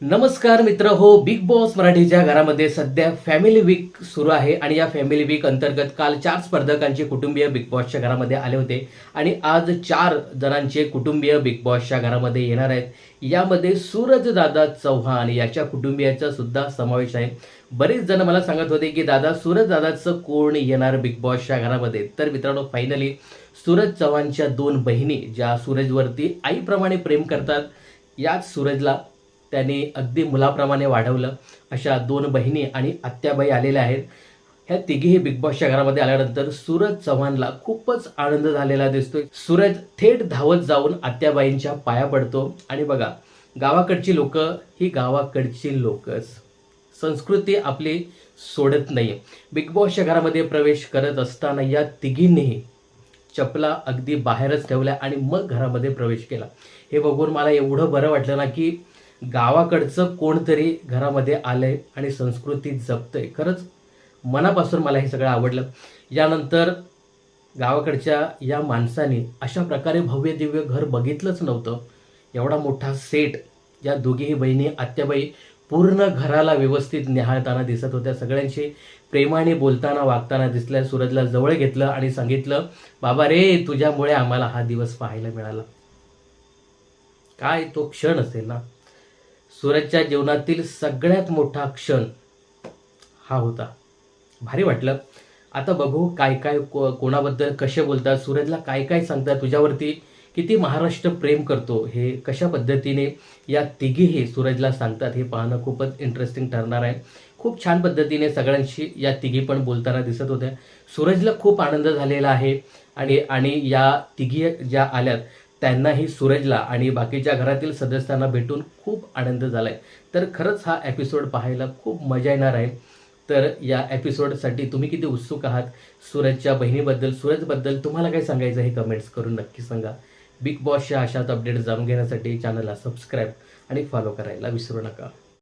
नमस्कार मित्र हो बिग बॉस मराठीच्या घरामध्ये सध्या फॅमिली वीक सुरू आहे आणि या फॅमिली वीक अंतर्गत काल चार स्पर्धकांचे कुटुंबीय बिग बॉसच्या घरामध्ये आले होते आणि आज चार जणांचे कुटुंबीय बिग बॉसच्या घरामध्ये येणार आहेत. यामध्ये सूरजदादा चौहान चव्हाण याच्या कुटुंबियाचा सुद्धा समावेश आहे. बरेच जण मला सांगत होते की दादा सूरजदादाचं कोण येणार बिग बॉसच्या घरामध्ये? तर मित्रांनो फायनली सूरज चव्हाणच्या दोन बहिणी ज्या सूरजवरती आईप्रमाणे प्रेम करतात याच सूरजला त्याने अगदी मुलाप्रमाणे वाढवलं. अशा दोन बहिणी आणि आत्याबाई आलेल्या आहेत. ह्या तिघीही बिग बॉसच्या घरामध्ये आल्यानंतर सूरज चव्हाणला खूपच आनंद झालेला दिसतोय. सूरज थेट धावत जाऊन आत्याबाईंच्या पाया पडतो. आणि बघा गावाकडची लोक ही गावाकडची लोकच. संस्कृती आपली सोडत नाही बिग बॉसच्या घरामध्ये प्रवेश करत असताना या तिघींनीही चपला अगदी बाहेरच ठेवल्या आणि मग घरामध्ये प्रवेश केला. हे बघून मला एवढं बरं वाटलं ना की गावाकडचं कोणतरी घरामध्ये आलंय आणि संस्कृती जपतंय. खरंच मनापासून मला हे सगळं आवडलं. यानंतर गावाकडच्या या माणसाने अशा प्रकारे भव्य दिव्य घर बघितलंच नव्हतं. एवढा मोठा सेट या दोघीही बहिणी आत्याबाई पूर्ण घराला व्यवस्थित निहाळताना दिसत होत्या. सगळ्यांशी प्रेमाने बोलताना वागताना दिसल्या. सूरजला जवळ घेतलं आणि सांगितलं बाबा रे तुझ्यामुळे आम्हाला हा दिवस पाहायला मिळाला. काय तो क्षण असेल ना. सूरजच्या जीवनातील सगळ्यात मोठा क्षण हा होता. भारी वाटलं. आता बघू काय काय को कोणाबद्दल कसे बोलतात सूरजला काय काय सांगतात तुझ्यावरती किती महाराष्ट्र प्रेम करतो हे कशा पद्धतीने या तिघीही सूरजला सांगतात हे पाहणं खूपच इंटरेस्टिंग ठरणार आहे. खूप छान पद्धतीने सगळ्यांशी या तिघी पण बोलताना दिसत होत्या. सूरजला खूप आनंद झालेला आहे आणि आणि या तिघी ज्या आल्यात त्यांनाही सूरजला आणि बाकीच्या घरातील सदस्यांना भेटून खूप आनंद झाला आहे तर खरंच हा एपिसोड पाहायला खूप मजा येणार आहे. तर या एपिसोडसाठी तुम्ही किती उत्सुक आहात? सूरजच्या बहिणीबद्दल सूरजबद्दल तुम्हाला काय सांगायचं हे कमेंट्स करून नक्की सांगा. बिग बॉसच्या अशाच अपडेट जाणून घेण्यासाठी चॅनलला सबस्क्राईब आणि फॉलो करायला विसरू नका.